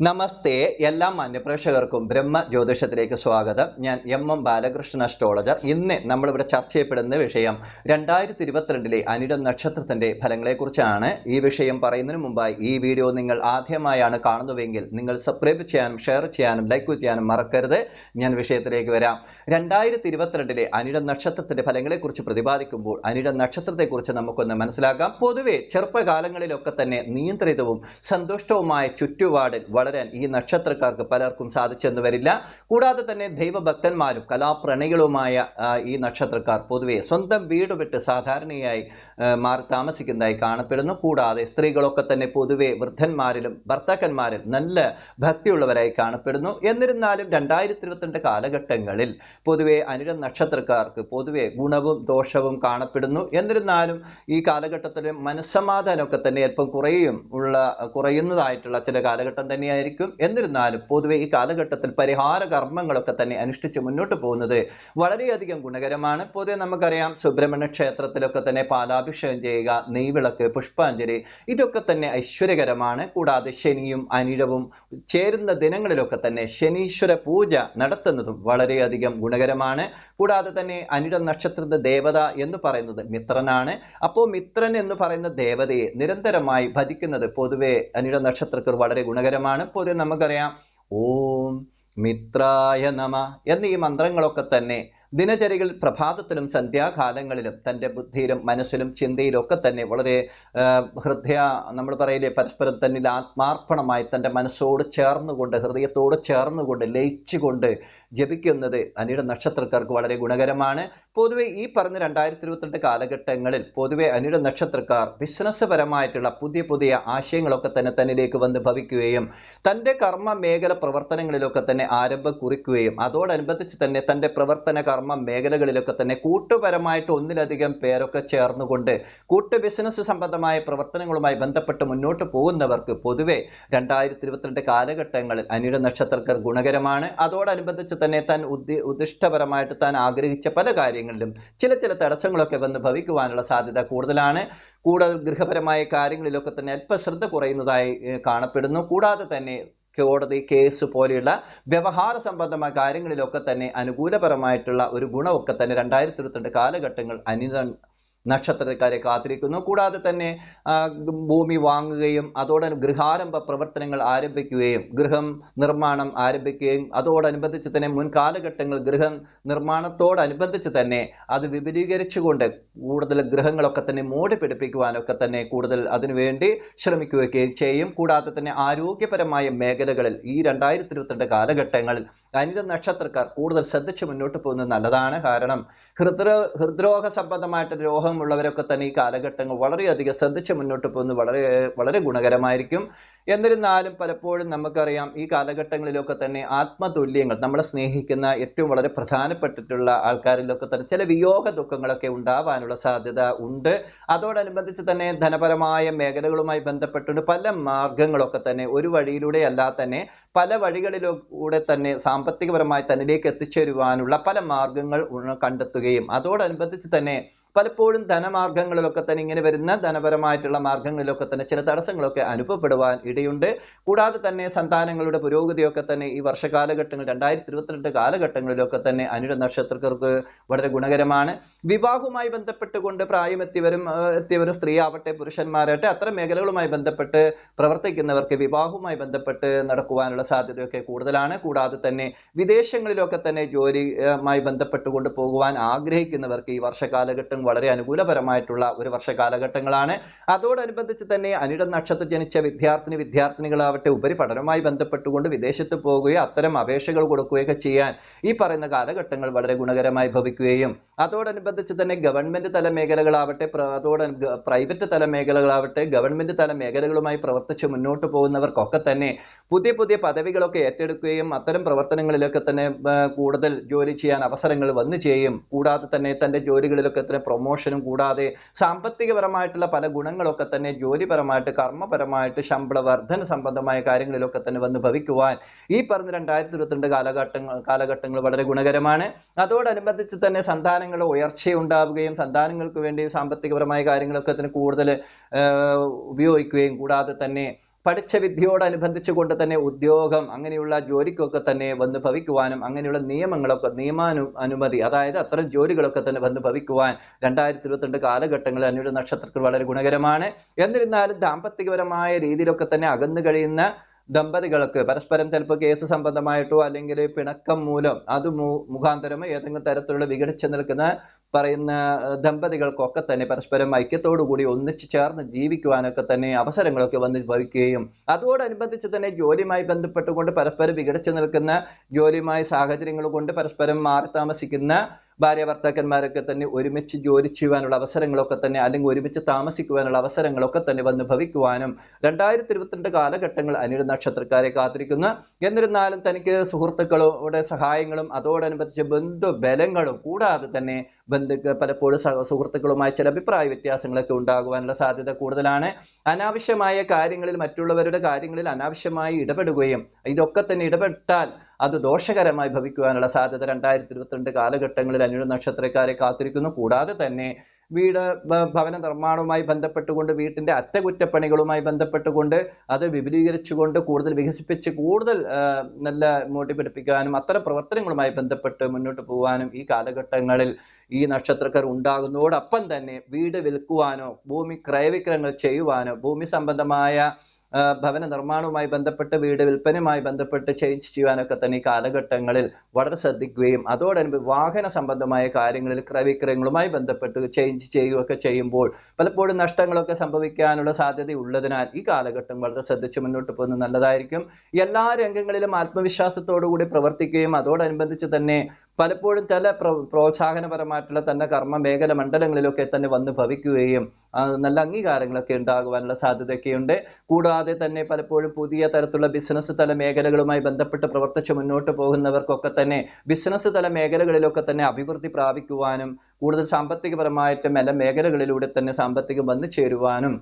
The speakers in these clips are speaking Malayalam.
നമസ്തേ എല്ലാ മാന്യപ്രേക്ഷകർക്കും ബ്രഹ്മ ജ്യോതിഷത്തിലേക്ക് സ്വാഗതം. ഞാൻ എം എം ബാലകൃഷ്ണൻ അസ്ട്രോളജർ ഇന്ന് നമ്മളിവിടെ ചർച്ച ചെയ്യപ്പെടുന്ന വിഷയം രണ്ടായിരത്തി ഇരുപത്തിരണ്ടിലെ അനിടം നക്ഷത്രത്തിന്റെ ഫലങ്ങളെക്കുറിച്ചാണ്. ഈ വിഷയം പറയുന്നതിന് മുമ്പായി ഈ വീഡിയോ നിങ്ങൾ ആദ്യമായാണ് കാണുന്നുവെങ്കിൽ നിങ്ങൾ സബ്സ്ക്രൈബ് ചെയ്യാനും ഷെയർ ചെയ്യാനും ലൈക്ക് ചെയ്യാനും മറക്കരുത്. ഞാൻ വിഷയത്തിലേക്ക് വരാം. രണ്ടായിരത്തി ഇരുപത്തിരണ്ടിലെ അനിടം നക്ഷത്രത്തിന്റെ ഫലങ്ങളെക്കുറിച്ച് പ്രതിപാദിക്കുമ്പോൾ അനിടം നക്ഷത്രത്തെക്കുറിച്ച് നമുക്കൊന്ന് മനസ്സിലാക്കാം. പൊതുവെ ചെറുപ്പകാലങ്ങളിലൊക്കെ തന്നെ നിയന്ത്രിതവും സന്തുഷ്ടവുമായ ചുറ്റുപാടിൽ വളരാൻ ഈ നക്ഷത്രക്കാർക്ക് പലർക്കും സാധിച്ചെന്ന് വരില്ല. കൂടാതെ തന്നെ ദൈവഭക്തന്മാരും കലാപ്രണയികളുമായ ഈ നക്ഷത്രക്കാർ പൊതുവെ സ്വന്തം വീട് വിട്ട് സാധാരണയായി മാറി താമസിക്കുന്നതായി കാണപ്പെടുന്നു. കൂടാതെ സ്ത്രീകളൊക്കെ തന്നെ പൊതുവെ വൃദ്ധന്മാരിലും ഭർത്താക്കന്മാരിൽ നല്ല ഭക്തിയുള്ളവരായി കാണപ്പെടുന്നു. എന്നിരുന്നാലും രണ്ടായിരത്തി ഇരുപത്തിരണ്ട് കാലഘട്ടങ്ങളിൽ പൊതുവെ അനിര നക്ഷത്രക്കാർക്ക് പൊതുവെ ഗുണവും ദോഷവും കാണപ്പെടുന്നു. എന്നിരുന്നാലും ഈ കാലഘട്ടത്തിൽ മനസ്സമാധാനമൊക്കെ തന്നെ അല്പം കുറയും ഉള്ള കുറയുന്നതായിട്ടുള്ള ചില കാലഘട്ടം തന്നെയായിരിക്കും. എന്നിരുന്നാലും പൊതുവെ ഈ കാലഘട്ടത്തിൽ പരിഹാര കർമ്മങ്ങളൊക്കെ തന്നെ അനുഷ്ഠിച്ച് മുന്നോട്ട് പോകുന്നത് വളരെയധികം ഗുണകരമാണ്. പൊതുവെ നമുക്കറിയാം സുബ്രഹ്മണ്യ ക്ഷേത്രത്തിലൊക്കെ തന്നെ പാലാഭിഷേകം ചെയ്യുക നെയ്വിളക്ക് പുഷ്പാഞ്ജലി ഇതൊക്കെ തന്നെ ഐശ്വര്യകരമാണ്. കൂടാതെ ശനിയും അനിഴവും ചേരുന്ന ദിനങ്ങളിലൊക്കെ തന്നെ ശനീശ്വര പൂജ നടത്തുന്നതും വളരെയധികം ഗുണകരമാണ്. കൂടാതെ തന്നെ അനിഴം നക്ഷത്രത്തിന്റെ ദേവത എന്ന് പറയുന്നത് മിത്രനാണ്. അപ്പോൾ മിത്രൻ എന്ന് പറയുന്ന ദേവതയെ നിരന്തരമായി ഭജിക്കുന്നത് പൊതുവെ അനിഴ നക്ഷത്രക്കാർ വളരെ ഗുണകരമാണ്. പൊതുവെ നമുക്കറിയാം ഓം മിത്രായ നമ എന്നീ മന്ത്രങ്ങളൊക്കെ തന്നെ ദിനചര്യകൾ പ്രഭാതത്തിലും സന്ധ്യാകാലങ്ങളിലും തന്റെ ബുദ്ധിയിലും മനസ്സിലും ചിന്തയിലും ഒക്കെ തന്നെ വളരെ ഹൃദയ നമ്മൾ പറയില്ലേ പരസ്പരം തന്നിൽ ആത്മാർപ്പണമായി തന്റെ മനസ്സോട് ചേർന്നുകൊണ്ട് ഹൃദയത്തോട് ചേർന്നുകൊണ്ട് ലയിച്ചുകൊണ്ട് ജപിക്കുന്നത് അനിയുടെ നക്ഷത്രക്കാർക്ക് വളരെ ഗുണകരമാണ്. പൊതുവെ ഈ പറഞ്ഞ രണ്ടായിരത്തി ഇരുപത്തിരണ്ട് കാലഘട്ടങ്ങളിൽ പൊതുവെ അനിയുടെ നക്ഷത്രക്കാർ ബിസിനസ് പരമായിട്ടുള്ള പുതിയ പുതിയ ആശയങ്ങളൊക്കെ തന്നെ തന്നിലേക്ക് വന്ന് ഭവിക്കുകയും തന്റെ കർമ്മ മേഖല പ്രവർത്തനങ്ങളിലൊക്കെ തന്നെ ആരംഭം കുറിക്കുകയും അതോടനുബന്ധിച്ച് തന്നെ തന്റെ പ്രവർത്തന കർമ്മ മേഖലകളിലൊക്കെ തന്നെ കൂട്ടുപരമായിട്ട് ഒന്നിലധികം പേരൊക്കെ ചേർന്നുകൊണ്ട് കൂട്ട് ബിസിനസ് സംബന്ധമായ പ്രവർത്തനങ്ങളുമായി ബന്ധപ്പെട്ട് മുന്നോട്ട് പോകുന്നവർക്ക് പൊതുവെ രണ്ടായിരത്തി ഇരുപത്തിരണ്ട് കാലഘട്ടങ്ങളിൽ അനിയുടെ നക്ഷത്രക്കാർ ഗുണകരമാണ്. അതോടനുബന്ധിച്ച് തന്നെ താൻ ഉദ്ദി ഉദ്ദിഷ്ടപരമായിട്ട് താൻ ആഗ്രഹിച്ച പല കാര്യങ്ങളിലും ചില ചില തടസ്സങ്ങളൊക്കെ വന്ന് ഭവിക്കുവാനുള്ള സാധ്യത കൂടുതലാണ്. കൂടുതൽ ഗൃഹപരമായ കാര്യങ്ങളിലൊക്കെ തന്നെ അല്പ ശ്രദ്ധ കുറയുന്നതായി കാണപ്പെടുന്നു. കൂടാതെ തന്നെ കോടതി കേസ് പോലെയുള്ള വ്യവഹാര സംബന്ധമായ കാര്യങ്ങളിലൊക്കെ തന്നെ അനുകൂലപരമായിട്ടുള്ള ഒരു ഗുണമൊക്കെ തന്നെ രണ്ടായിരത്തി ഇരുപത്തിരണ്ട് കാലഘട്ടങ്ങൾ അനിത നക്ഷത്രക്കാരെ കാത്തിരിക്കുന്നു. കൂടാതെ തന്നെ ഭൂമി വാങ്ങുകയും അതോടെ ഗൃഹാരംഭ പ്രവർത്തനങ്ങൾ ആരംഭിക്കുകയും ഗൃഹം നിർമ്മാണം ആരംഭിക്കുകയും അതോടനുബന്ധിച്ച് തന്നെ മുൻ കാലഘട്ടങ്ങൾ ഗൃഹം നിർമ്മാണത്തോടനുബന്ധിച്ച് തന്നെ അത് വിപുലീകരിച്ചുകൊണ്ട് കൂടുതൽ ഗൃഹങ്ങളൊക്കെ തന്നെ മോടി പിടിപ്പിക്കുവാനൊക്കെ തന്നെ കൂടുതൽ അതിനുവേണ്ടി ശ്രമിക്കുകയും ചെയ്യും. കൂടാതെ തന്നെ ആരോഗ്യപരമായ മേഖലകളിൽ ഈ രണ്ടായിരത്തി ഇരുപത്തിരണ്ട് കാലഘട്ടങ്ങളിൽ അനിത നക്ഷത്രക്കാർ കൂടുതൽ ശ്രദ്ധിച്ച് മുന്നോട്ട് പോകുന്നത് നല്ലതാണ്. കാരണം ഹൃദ്രോ ഹൃദ്രോഗ സംബന്ധമായിട്ട് രോഗമുള്ളവരൊക്കെ തന്നെ ഈ കാലഘട്ടങ്ങൾ വളരെയധികം ശ്രദ്ധിച്ച് മുന്നോട്ട് പോകുന്നത് വളരെ വളരെ ഗുണകരമായിരിക്കും. എന്നിരുന്നാലും പലപ്പോഴും നമുക്കറിയാം ഈ കാലഘട്ടങ്ങളിലൊക്കെ തന്നെ ആത്മതുല്യങ്ങൾ നമ്മളെ സ്നേഹിക്കുന്ന ഏറ്റവും വളരെ പ്രധാനപ്പെട്ടിട്ടുള്ള ആൾക്കാരിലൊക്കെ തന്നെ ചില വിയോഗ ദുഃഖങ്ങളൊക്കെ ഉണ്ടാവാനുള്ള സാധ്യത ഉണ്ട്. അതോടനുബന്ധിച്ച് തന്നെ ധനപരമായ മേഖലകളുമായി ബന്ധപ്പെട്ടുകൊണ്ട് പല മാർഗങ്ങളൊക്കെ തന്നെ ഒരു വഴിയിലൂടെ അല്ലാതെ തന്നെ പല വഴികളിലൂടെ തന്നെ സാമ്പത്തികപരമായി തന്നിലേക്ക് എത്തിച്ചേരുവാനുള്ള പല മാർഗങ്ങൾ കണ്ടെത്തുകയും അതോടനുബന്ധിച്ച് തന്നെ പലപ്പോഴും ധനമാർഗങ്ങളിലൊക്കെ തന്നെ ഇങ്ങനെ വരുന്ന ധനപരമായിട്ടുള്ള മാർഗങ്ങളിലൊക്കെ തന്നെ ചില തടസ്സങ്ങളൊക്കെ അനുഭവപ്പെടുവാൻ ഇടയുണ്ട്. കൂടാതെ തന്നെ സന്താനങ്ങളുടെ പുരോഗതിയൊക്കെ തന്നെ ഈ വർഷകാലഘട്ടങ്ങൾ രണ്ടായിരത്തി ഇരുപത്തിരണ്ട് കാലഘട്ടങ്ങളിലൊക്കെ തന്നെ അനുര നക്ഷത്രക്കാർക്ക് വളരെ ഗുണകരമാണ്. വിവാഹവുമായി ബന്ധപ്പെട്ടുകൊണ്ട് പ്രായമെത്തിയവരും എത്തിയവരും സ്ത്രീ ആവട്ടെ പുരുഷന്മാരാകട്ടെ അത്തരം മേഖലകളുമായി ബന്ധപ്പെട്ട് പ്രവർത്തിക്കുന്നവർക്ക് വിവാഹവുമായി ബന്ധപ്പെട്ട് നടക്കുവാനുള്ള സാധ്യതയൊക്കെ കൂടുതലാണ്. കൂടാതെ തന്നെ വിദേശങ്ങളിലൊക്കെ തന്നെ ജോലിയുമായി ബന്ധപ്പെട്ടുകൊണ്ട് പോകുവാൻ ആഗ്രഹിക്കുന്നവർക്ക് ഈ വർഷകാലഘട്ടം വളരെ അനുകൂലപരമായിട്ടുള്ള ഒരു വർഷ കാലഘട്ടങ്ങളാണ് അതോടനുബന്ധിച്ച് തന്നെ അനിട നക്ഷത്രം ജനിച്ച വിദ്യാർത്ഥിനി വിദ്യാർത്ഥിനികളാവട്ടെ ഉപരിപഠനവുമായി ബന്ധപ്പെട്ടുകൊണ്ട് വിദേശത്ത് പോവുകയോ അത്തരം അപേക്ഷകൾ കൊടുക്കുകയൊക്കെ ചെയ്യാൻ ഈ പറയുന്ന കാലഘട്ടങ്ങൾ വളരെ ഗുണകരമായി ഭവിക്കുകയും അതോടനുബന്ധിച്ച് തന്നെ ഗവൺമെന്റ് തല മേഖലകളാവട്ടെ അതോട് പ്രൈവറ്റ് തല മേഖലകളാവട്ടെ ഗവൺമെന്റ് തല മേഖലകളുമായി പ്രവർത്തിച്ച് മുന്നോട്ട് പോകുന്നവർക്കൊക്കെ തന്നെ പുതിയ പുതിയ പദവികളൊക്കെ ഏറ്റെടുക്കുകയും അത്തരം പ്രവർത്തനങ്ങളിലൊക്കെ തന്നെ കൂടുതൽ ജോലി ചെയ്യാൻ അവസരങ്ങൾ വന്നു ചെയ്യും കൂടാതെ തന്നെ തന്റെ ജോലികളിലൊക്കെ തന്നെ പ്രൊമോഷനും കൂടാതെ സാമ്പത്തികപരമായിട്ടുള്ള പല ഗുണങ്ങളൊക്കെ തന്നെ ജോലിപരമായിട്ട് കർമ്മപരമായിട്ട് ശമ്പള വർധന സംബന്ധമായ കാര്യങ്ങളിലൊക്കെ തന്നെ വന്ന് ഭവിക്കുവാൻ ഈ പറഞ്ഞ രണ്ടായിരത്തി ഇരുപത്തിരണ്ട് കാലഘട്ടങ്ങൾ കാലഘട്ടങ്ങൾ വളരെ ഗുണകരമാണ്. അതോടനുബന്ധിച്ച് തന്നെ സന്താനങ്ങളുടെ ഉയർച്ചയുണ്ടാവുകയും സന്താനങ്ങൾക്ക് വേണ്ടി സാമ്പത്തികപരമായ കാര്യങ്ങളൊക്കെ തന്നെ കൂടുതൽ ഉപയോഗിക്കുകയും കൂടാതെ തന്നെ പഠിച്ച വിദ്യയോടനുബന്ധിച്ച് കൊണ്ട് തന്നെ ഉദ്യോഗം അങ്ങനെയുള്ള ജോലിക്കൊക്കെ തന്നെ വന്ന് ഭവിക്കുവാനും അങ്ങനെയുള്ള നിയമങ്ങളൊക്കെ നിയമാനു അനുമതി അതായത് അത്തരം ജോലികളൊക്കെ തന്നെ വന്ന് ഭവിക്കുവാൻ രണ്ടായിരത്തി ഇരുപത്തിരണ്ട് കാലഘട്ടങ്ങളിൽ അന്വേഷണ നക്ഷത്രത്തിൽ വളരെ ഗുണകരമാണ്. എന്നിരുന്നാലും ദാമ്പത്തികപരമായ രീതിയിലൊക്കെ തന്നെ അകന്നു കഴിയുന്ന ദമ്പതികൾക്ക് പരസ്പരം ചിലപ്പോൾ കേസ് സംബന്ധമായിട്ടോ അല്ലെങ്കിൽ പിണക്കം മൂലം അത് മുഖാന്തരമോ ഏതെങ്കിലും തരത്തിലുള്ള വിഘടിച്ചു നിൽക്കുന്ന പറയുന്ന ദമ്പതികൾക്കൊക്കെ തന്നെ പരസ്പരം ഐക്യത്തോടു കൂടി ഒന്നിച്ച് ചേർന്ന് ജീവിക്കുവാനൊക്കെ തന്നെ അവസരങ്ങളൊക്കെ വന്ന് ഭവിക്കുകയും അതോടനുബന്ധിച്ച് തന്നെ ജോലിയുമായി ബന്ധപ്പെട്ടുകൊണ്ട് പരസ്പരം വികടിച്ചു നിൽക്കുന്ന ജോലിയുമായി സാഹചര്യങ്ങൾ കൊണ്ട് പരസ്പരം മാറി താമസിക്കുന്ന ഭാര്യ ഭർത്താക്കന്മാരൊക്കെ തന്നെ ഒരുമിച്ച് ജോലി ചെയ്യുവാനുള്ള അവസരങ്ങളൊക്കെ തന്നെ അല്ലെങ്കിൽ ഒരുമിച്ച് താമസിക്കുവാനുള്ള അവസരങ്ങളൊക്കെ തന്നെ വന്ന് ഭവിക്കുവാനും രണ്ടായിരത്തി ഇരുപത്തിരണ്ട് കാലഘട്ടങ്ങൾ അനിഴ നക്ഷത്രക്കാരെ കാത്തിരിക്കുന്നു. എന്നിരുന്നാലും തനിക്ക് സുഹൃത്തുക്കളുടെ സഹായങ്ങളും അതോടനുബന്ധിച്ച് ബന്ധുബലങ്ങളും കൂടാതെ തന്നെ ബന്ധുക്കൾ പലപ്പോഴും സഹ- സുഹൃത്തുക്കളുമായി ചില അഭിപ്രായ വ്യത്യാസങ്ങളൊക്കെ ഉണ്ടാകുവാനുള്ള സാധ്യത കൂടുതലാണ്. അനാവശ്യമായ കാര്യങ്ങളിൽ മറ്റുള്ളവരുടെ കാര്യങ്ങളിൽ അനാവശ്യമായി ഇടപെടുകയും ഇതൊക്കെ തന്നെ ഇടപെട്ടാൽ അത് ദോഷകരമായി ഭവിക്കുവാനുള്ള സാധ്യത രണ്ടായിരത്തി ഇരുപത്തിരണ്ട് കാലഘട്ടങ്ങളിൽ അനുഴ നക്ഷത്രക്കാരെ കാത്തിരിക്കുന്നു. കൂടാതെ തന്നെ വീട് ഭവന നിർമ്മാണവുമായി ബന്ധപ്പെട്ടുകൊണ്ട് വീട്ടിന്റെ അറ്റകുറ്റപ്പണികളുമായി ബന്ധപ്പെട്ടുകൊണ്ട് അത് വിപുലീകരിച്ചുകൊണ്ട് കൂടുതൽ വികസിപ്പിച്ച് കൂടുതൽ നല്ല മോട്ടി പിടിപ്പിക്കാനും അത്തരം പ്രവർത്തനങ്ങളുമായി ബന്ധപ്പെട്ട് മുന്നോട്ട് പോകാനും ഈ കാലഘട്ടങ്ങളിൽ ഈ നക്ഷത്രക്കാർ ഉണ്ടാകുന്നതോടൊപ്പം തന്നെ വീട് വിൽക്കുവാനോ ഭൂമി ക്രയവിക്രയങ്ങൾ ചെയ്യുവാനോ ഭൂമി സംബന്ധമായ ഭവന നിർമ്മാണവുമായി ബന്ധപ്പെട്ട് വീട് വിൽപ്പനയുമായി ബന്ധപ്പെട്ട് ചേഞ്ച് ചെയ്യാനൊക്കെ തന്നെ ഈ കാലഘട്ടങ്ങളിൽ വളരെ ശ്രദ്ധിക്കുകയും അതോടനുബന്ധി വാഹന സംബന്ധമായ കാര്യങ്ങളിൽ ക്രയവിക്രയങ്ങളുമായി ബന്ധപ്പെട്ട് ചേഞ്ച് ചെയ്യുകയൊക്കെ ചെയ്യുമ്പോൾ പലപ്പോഴും നഷ്ടങ്ങളൊക്കെ സംഭവിക്കാനുള്ള സാധ്യത ഉള്ളതിനാൽ ഈ കാലഘട്ടം വളരെ ശ്രദ്ധിച്ച് മുന്നോട്ട് പോകുന്നത് നല്ലതായിരിക്കും. എല്ലാ രംഗങ്ങളിലും ആത്മവിശ്വാസത്തോടു കൂടി പ്രവർത്തിക്കുകയും അതോടനുബന്ധിച്ച് തന്നെ പലപ്പോഴും ചില പ്ര പ്രോത്സാഹനപരമായിട്ടുള്ള തന്നെ കർമ്മ മേഖല മണ്ഡലങ്ങളിലൊക്കെ തന്നെ വന്ന് ഭവിക്കുകയും നല്ല അംഗീകാരങ്ങളൊക്കെ ഉണ്ടാകുവാനുള്ള സാധ്യതയൊക്കെയുണ്ട്. കൂടാതെ തന്നെ പലപ്പോഴും പുതിയ തരത്തിലുള്ള ബിസിനസ് തല മേഖലകളുമായി ബന്ധപ്പെട്ട് പ്രവർത്തിച്ച് മുന്നോട്ട് പോകുന്നവർക്കൊക്കെ തന്നെ ബിസിനസ് തല മേഖലകളിലൊക്കെ തന്നെ അഭിവൃദ്ധി പ്രാപിക്കുവാനും കൂടുതൽ സാമ്പത്തികപരമായിട്ട് എല്ലാ മേഖലകളിലൂടെ തന്നെ സാമ്പത്തികം വന്നു ചേരുവാനും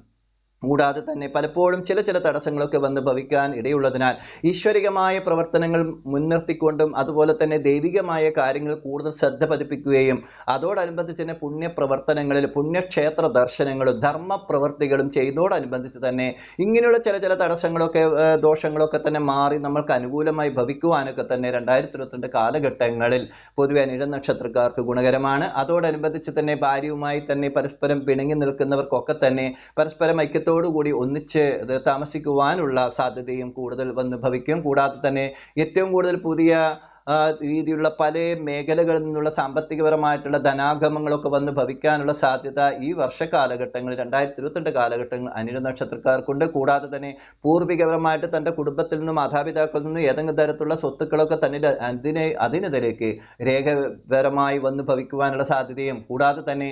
കൂടാതെ തന്നെ പലപ്പോഴും ചില ചില തടസ്സങ്ങളൊക്കെ വന്ന് ഭവിക്കാൻ ഇടയുള്ളതിനാൽ ഈശ്വരികമായ പ്രവർത്തനങ്ങൾ മുൻനിർത്തിക്കൊണ്ടും അതുപോലെ തന്നെ ദൈവികമായ കാര്യങ്ങൾ കൂടുതൽ ശ്രദ്ധ പതിപ്പിക്കുകയും അതോടനുബന്ധിച്ച് തന്നെ പുണ്യപ്രവർത്തനങ്ങളിൽ പുണ്യക്ഷേത്ര ദർശനങ്ങളും ധർമ്മ പ്രവർത്തികളും ചെയ്തോടനുബന്ധിച്ച് തന്നെ ഇങ്ങനെയുള്ള ചില ചില തടസ്സങ്ങളൊക്കെ ദോഷങ്ങളൊക്കെ തന്നെ മാറി നമ്മൾക്ക് അനുകൂലമായി ഭവിക്കുവാനൊക്കെ തന്നെ രണ്ടായിരത്തി ഇരുപത്തിരണ്ട് കാലഘട്ടങ്ങളിൽ പൊതുവെ അനിഴ നക്ഷത്രക്കാർക്ക് ഗുണകരമാണ്. അതോടനുബന്ധിച്ച് തന്നെ ഭാര്യയുമായി തന്നെ പരസ്പരം പിണങ്ങി നിൽക്കുന്നവർക്കൊക്കെ തന്നെ പരസ്പരം ഐക്യത്തോടു കൂടി ഒന്നിച്ച് താമസിക്കുവാനുള്ള സാധ്യതയും കൂടുതൽ വന്ന് ഭവിക്കും. കൂടാതെ തന്നെ ഏറ്റവും കൂടുതൽ പുതിയ രീതിയിലുള്ള പല മേഖലകളിൽ നിന്നുള്ള സാമ്പത്തികപരമായിട്ടുള്ള ധനാഗമങ്ങളൊക്കെ വന്ന് ഭവിക്കാനുള്ള സാധ്യത ഈ വർഷ കാലഘട്ടങ്ങളിൽ രണ്ടായിരത്തി ഇരുപത്തിരണ്ട് കാലഘട്ടങ്ങൾ അനിര നക്ഷത്രക്കാർക്കുണ്ട്. കൂടാതെ തന്നെ പൂർവികപരമായിട്ട് തന്റെ കുടുംബത്തിൽ നിന്നും മാതാപിതാക്കളിൽ നിന്നും ഏതെങ്കിലും തരത്തിലുള്ള സ്വത്തുക്കളൊക്കെ തന്നെ അതിനെ അതിനെതിരേക്ക് രേഖപരമായി വന്ന് ഭവിക്കുവാനുള്ള സാധ്യതയും കൂടാതെ തന്നെ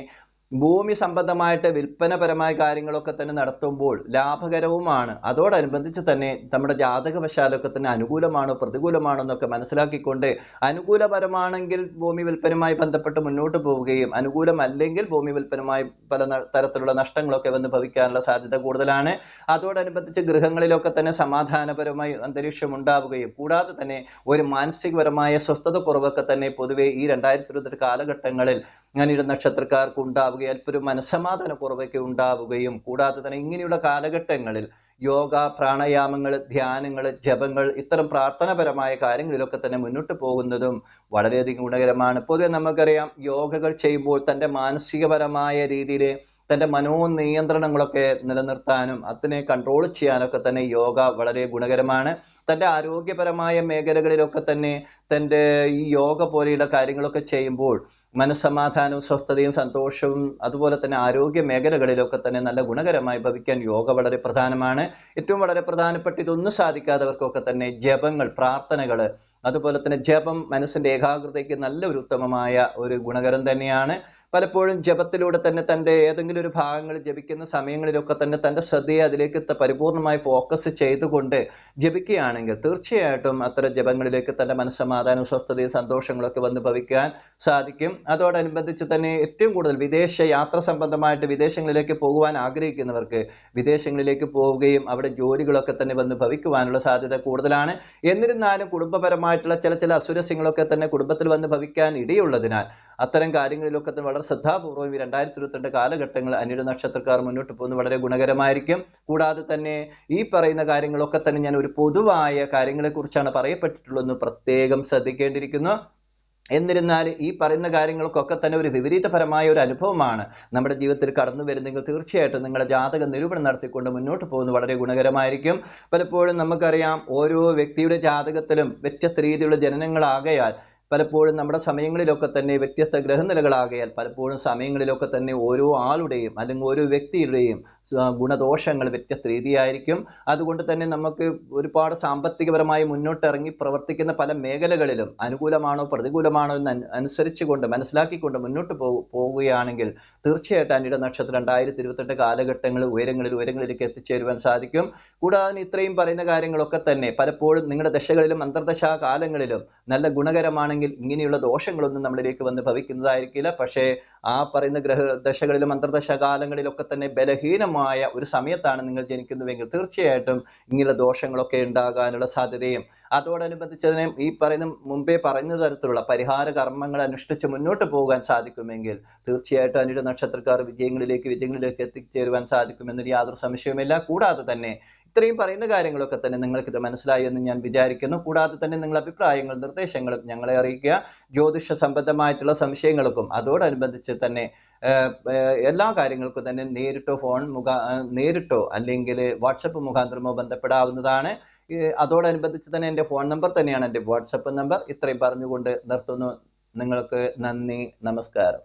ഭൂമി സംബന്ധമായിട്ട് വിൽപ്പനപരമായ കാര്യങ്ങളൊക്കെ തന്നെ നടത്തുമ്പോൾ ലാഭകരവുമാണ്. അതോടനുബന്ധിച്ച് തന്നെ നമ്മുടെ ജാതകവശാലൊക്കെ തന്നെ അനുകൂലമാണോ പ്രതികൂലമാണോ എന്നൊക്കെ മനസ്സിലാക്കിക്കൊണ്ട് അനുകൂലപരമാണെങ്കിൽ ഭൂമി വിൽപ്പനയുമായി ബന്ധപ്പെട്ട് മുന്നോട്ട് പോവുകയും അനുകൂലമല്ലെങ്കിൽ ഭൂമി വിൽപ്പനയുമായി പല തരത്തിലുള്ള നഷ്ടങ്ങളൊക്കെ വന്ന് ഭവിക്കാനുള്ള സാധ്യത കൂടുതലാണ്. അതോടനുബന്ധിച്ച് ഗൃഹങ്ങളിലൊക്കെ തന്നെ സമാധാനപരമായി അന്തരീക്ഷം ഉണ്ടാവുകയും കൂടാതെ തന്നെ ഒരു മാനസികപരമായ സ്വസ്ഥത കുറവൊക്കെ തന്നെ പൊതുവെ ഈ രണ്ടായിരത്തി ഇരുപത്തെട്ട് കാലഘട്ടങ്ങളിൽ അങ്ങനെയുള്ള നക്ഷത്രക്കാർക്ക് ഉണ്ടാവുകയും അല്പൊരു മനസമാധാന കുറവൊക്കെ ഉണ്ടാവുകയും കൂടാതെ തന്നെ ഇങ്ങനെയുള്ള കാലഘട്ടങ്ങളിൽ യോഗ പ്രാണായാമങ്ങൾ ധ്യാനങ്ങൾ ജപങ്ങൾ ഇത്തരം പ്രാർത്ഥനാപരമായ കാര്യങ്ങളിലൊക്കെ തന്നെ മുന്നോട്ട് പോകുന്നതും വളരെയധികം ഗുണകരമാണ്. പൊതുവെ നമുക്കറിയാം യോഗകൾ ചെയ്യുമ്പോൾ തന്റെ മാനസികപരമായ രീതിയിൽ തന്റെ മനോനിയന്ത്രണങ്ങളൊക്കെ നിലനിർത്താനും അതിനെ കൺട്രോൾ ചെയ്യാനൊക്കെ തന്നെ യോഗ വളരെ ഗുണകരമാണ്. തന്റെ ആരോഗ്യപരമായ മേഖലകളിലൊക്കെ തന്നെ തന്റെ ഈ യോഗ പോലെയുള്ള കാര്യങ്ങളൊക്കെ ചെയ്യുമ്പോൾ മനസ്സമാധാനവും സ്വസ്ഥതയും സന്തോഷവും അതുപോലെ തന്നെ ആരോഗ്യ മേഖലകളിലൊക്കെ തന്നെ നല്ല ഗുണകരമായി ഭവിക്കാൻ യോഗ വളരെ പ്രധാനമാണ്. ഏറ്റവും വളരെ പ്രധാനപ്പെട്ട ഇതൊന്നും സാധിക്കാത്തവർക്കൊക്കെ തന്നെ ജപങ്ങൾ പ്രാർത്ഥനകൾ അതുപോലെ തന്നെ ജപം മനസ്സിന്റെ ഏകാഗ്രതയ്ക്ക് നല്ല ഒരു ഉത്തമമായ ഒരു ഗുണകരം തന്നെയാണ്. പലപ്പോഴും ജപത്തിലൂടെ തന്നെ തന്റെ ഏതെങ്കിലും ഒരു ഭാഗങ്ങൾ ജപിക്കുന്ന സമയങ്ങളിലൊക്കെ തന്നെ തന്റെ ശ്രദ്ധയെ അതിലേക്ക് പരിപൂർണമായി ഫോക്കസ് ചെയ്തുകൊണ്ട് ജപിക്കുകയാണെങ്കിൽ തീർച്ചയായിട്ടും അത്തരം ജപങ്ങളിലേക്ക് തന്റെ മനസ്സമാധാനവും സ്വസ്ഥതയും സന്തോഷങ്ങളൊക്കെ വന്ന് ഭവിക്കാൻ സാധിക്കും. അതോടനുബന്ധിച്ച് തന്നെ ഏറ്റവും കൂടുതൽ വിദേശ യാത്ര സംബന്ധമായിട്ട് വിദേശങ്ങളിലേക്ക് പോകുവാൻ ആഗ്രഹിക്കുന്നവർക്ക് വിദേശങ്ങളിലേക്ക് പോവുകയും അവിടെ ജോലികളൊക്കെ തന്നെ വന്ന് ഭവിക്കുവാനുള്ള സാധ്യത കൂടുതലാണ്. എന്നിരുന്നാലും കുടുംബപരമായ ദോഷമായിട്ടുള്ള ചില ചില അസുരസ്യങ്ങളൊക്കെ തന്നെ കുടുംബത്തിൽ വന്ന് ഭവിക്കാൻ ഇടയുള്ളതിനാൽ അത്തരം കാര്യങ്ങളിലൊക്കെ തന്നെ വളരെ ശ്രദ്ധാപൂർവം ഈ രണ്ടായിരത്തി ഇരുപത്തിരണ്ട് കാലഘട്ടങ്ങൾ അനിഴ നക്ഷത്രക്കാർ മുന്നോട്ട് പോകുന്നത് വളരെ ഗുണകരമായിരിക്കും. കൂടാതെ തന്നെ ഈ പറയുന്ന കാര്യങ്ങളൊക്കെ തന്നെ ഞാൻ ഒരു പൊതുവായ കാര്യങ്ങളെക്കുറിച്ചാണ് പറയപ്പെട്ടിട്ടുള്ളതെന്ന് പ്രത്യേകം ശ്രദ്ധിക്കേണ്ടിയിരിക്കുന്നു. എന്നിരുന്നാൽ ഈ പറയുന്ന കാര്യങ്ങൾക്കൊക്കെ തന്നെ ഒരു വിപരീതപരമായ ഒരു അനുഭവമാണ് നമ്മുടെ ജീവിതത്തിൽ കടന്നു വരുന്നെങ്കിൽ തീർച്ചയായിട്ടും നിങ്ങളുടെ ജാതക നിരൂപണം നടത്തിക്കൊണ്ട് മുന്നോട്ട് പോകുന്നത് വളരെ ഗുണകരമായിരിക്കും. പലപ്പോഴും നമുക്കറിയാം ഓരോ വ്യക്തിയുടെ ജാതകത്തിലും വ്യത്യസ്ത രീതിയിലുള്ള ജനനങ്ങളാകയാൽ പലപ്പോഴും നമ്മുടെ സമയങ്ങളിലൊക്കെ തന്നെ വ്യത്യസ്ത ഗ്രഹനിലകളാകയാൽ പലപ്പോഴും സമയങ്ങളിലൊക്കെ തന്നെ ഓരോ ആളുടെയും അല്ലെങ്കിൽ ഓരോ വ്യക്തിയുടെയും ഗുണദോഷങ്ങൾ വ്യത്യസ്ത രീതിയായിരിക്കും. അതുകൊണ്ട് തന്നെ നമുക്ക് ഒരുപാട് സാമ്പത്തികപരമായി മുന്നോട്ടിറങ്ങി പ്രവർത്തിക്കുന്ന പല മേഖലകളിലും അനുകൂലമാണോ പ്രതികൂലമാണോ എന്ന് അനുസരിച്ച് അനുസരിച്ചുകൊണ്ട് മനസ്സിലാക്കിക്കൊണ്ട് മുന്നോട്ട് പോവുകയാണെങ്കിൽ തീർച്ചയായിട്ടും അനിയുടെ നക്ഷത്രം രണ്ടായിരത്തി ഇരുപത്തെട്ട് കാലഘട്ടങ്ങൾ ഉയരങ്ങളിൽ ഉയരങ്ങളിലേക്ക് എത്തിച്ചേരുവാൻ സാധിക്കും. കൂടാതെ ഇത്രയും പറയുന്ന കാര്യങ്ങളൊക്കെ തന്നെ പലപ്പോഴും നിങ്ങളുടെ ദശകളിലും അന്തർദശാ കാലങ്ങളിലും നല്ല ഗുണകരമാണെങ്കിൽ ഇങ്ങനെയുള്ള ദോഷങ്ങളൊന്നും നമ്മളിലേക്ക് വന്ന് ഭവിക്കുന്നതായിരിക്കില്ല. പക്ഷേ ആ പറയുന്ന ഗ്രഹ ദശകളിലും അന്തർദശ കാലങ്ങളിലൊക്കെ തന്നെ ബലഹീനമായ ഒരു സമയത്താണ് നിങ്ങൾ ജനിക്കുന്നുവെങ്കിൽ തീർച്ചയായിട്ടും ഇങ്ങനെയുള്ള ദോഷങ്ങളൊക്കെ ഉണ്ടാകാനുള്ള സാധ്യതയും. അതോടനുബന്ധിച്ച് തന്നെ ഈ പറയുന്ന മുമ്പേ പറഞ്ഞ തരത്തിലുള്ള പരിഹാര കർമ്മങ്ങൾ അനുഷ്ഠിച്ച് മുന്നോട്ട് പോകാൻ സാധിക്കുമെങ്കിൽ തീർച്ചയായിട്ടും അനിട നക്ഷത്രക്കാർ വിജയങ്ങളിലേക്ക് വിജയങ്ങളിലേക്ക് എത്തിച്ചേരുവാൻ സാധിക്കുമെന്നൊരു യാതൊരു സംശയവുമില്ല. കൂടാതെ തന്നെ ഇത്രയും പറയുന്ന കാര്യങ്ങളൊക്കെ തന്നെ നിങ്ങൾക്ക് ഇത് മനസ്സിലായി എന്ന് ഞാൻ വിചാരിക്കുന്നു. കൂടാതെ തന്നെ നിങ്ങളുടെ അഭിപ്രായങ്ങളും നിർദ്ദേശങ്ങളും ഞങ്ങളെ അറിയിക്കുക. ജ്യോതിഷ സംബന്ധമായിട്ടുള്ള സംശയങ്ങൾക്കും അതോടനുബന്ധിച്ച് തന്നെ എല്ലാ കാര്യങ്ങൾക്കും തന്നെ നേരിട്ടോ ഫോൺ മുഖ നേരിട്ടോ അല്ലെങ്കിൽ വാട്സപ്പ് മുഖാന്തരമോ ബന്ധപ്പെടാവുന്നതാണ്. അതോടനുബന്ധിച്ച് തന്നെ എന്റെ ഫോൺ നമ്പർ തന്നെയാണ് എന്റെ വാട്സപ്പ് നമ്പർ. ഇത്രയും പറഞ്ഞുകൊണ്ട് നിർത്തുന്നു. നിങ്ങൾക്ക് നന്ദി നമസ്കാരം.